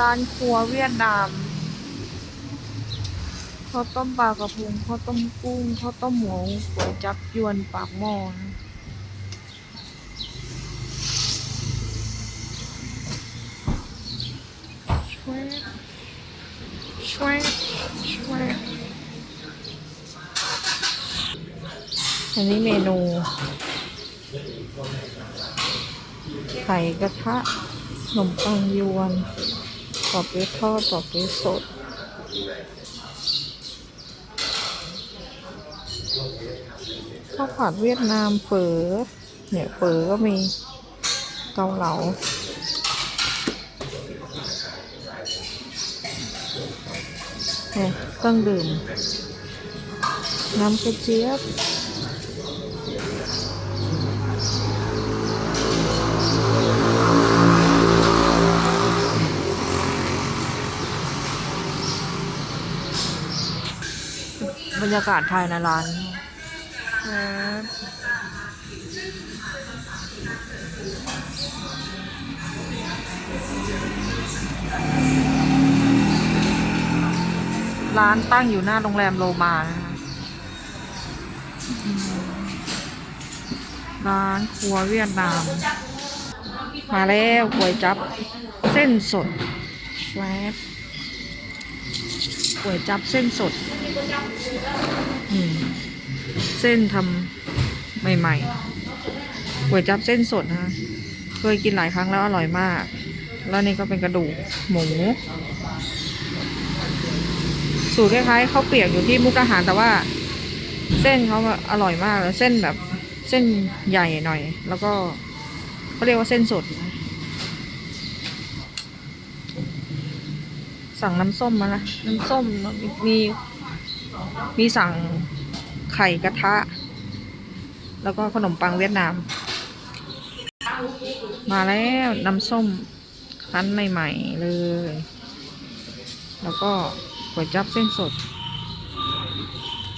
ร้านครัวเวียดนามข้าวต้มปลากระพงข้าวต้มกุ้งข้าวต้มหมูก๋วยจับยวนปากหม้อนะช่วยช่วยช่วยอันนี้เมนู ไข่กระทะขนมปังยวน อบเปี๊ยะทอดปอบเปี๊ยะสดข้าวผัดเวียดนามเฝอเนี่ยเฝอก็มีเกาเหลาเนี่ยเครื่องดื่ม น้ำกระเจี๊ยบ บรรยากาศภายในร้านครับร้านตั้งอยู่หน้าโรงแรมโลมานะคะร้านครัวเวียดนาม มาแล้วก๋วยจับเส้นสดแวบก๋วยจับเส้นสด เส้นทำใหม่ๆก๋วยจับเส้นสดนะคะ เคยกินหลายครั้งแล้วอร่อยมาก แล้วนี่ก็เป็นกระดูกหมู สูตรคล้ายๆข้าวเปียกอยู่ที่มุกดาหารแต่ว่า เส้นเขาอะอร่อยมากเลยเส้นแบบเส้นใหญ่หน่อย แล้วก็เขาเรียกว่าเส้นสด สั่งน้ำส้มมาละน้ำส้มมี มีสั่งไข่กระทะ แล้วก็ขนมปังเวียดนาม มาแล้วน้ำส้มคั้นใหม่ๆเลย แล้วก็ก๋วยจับเส้นสด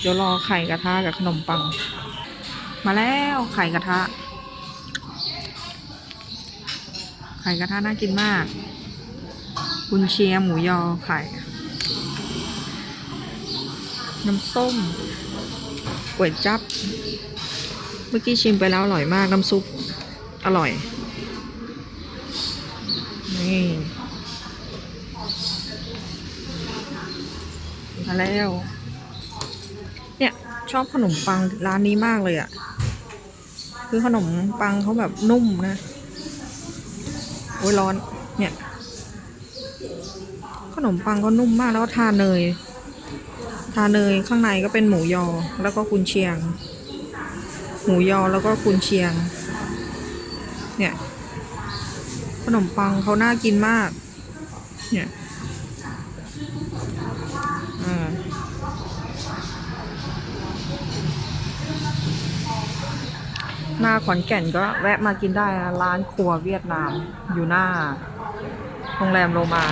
เดี๋ยวรอไข่กระทะกับขนมปัง มาแล้วไข่กระทะ ไข่กระทะน่ากินมากกุนเชียหมูยอไข่ น้ำส้มก๋วยจับ เมื่อกี้ชิมไปแล้วอร่อยมากน้ำซุป อร่อย นี่มาแล้ว เนี่ย ชอบขนมปังร้านนี้มากเลยอะ่ะ คือขนมปังเขาแบบนุ่มนะ โอ้ยร้อน เนี่ย ขนมปังก็นุ่มมากแล้วทาเนยาเนยข้างในก็เป็นหมูยอแล้วก็กุนเชียง หมูยอแล้วก็กุนเชียง เนี่ย ขนมปังเขาน่ากินมาก เนี่ยอ่าหน้าขอนแก่นก็แวะมากินได้นะร้านครัวเวียดนามอยู่หน้าโรงแรมโรมา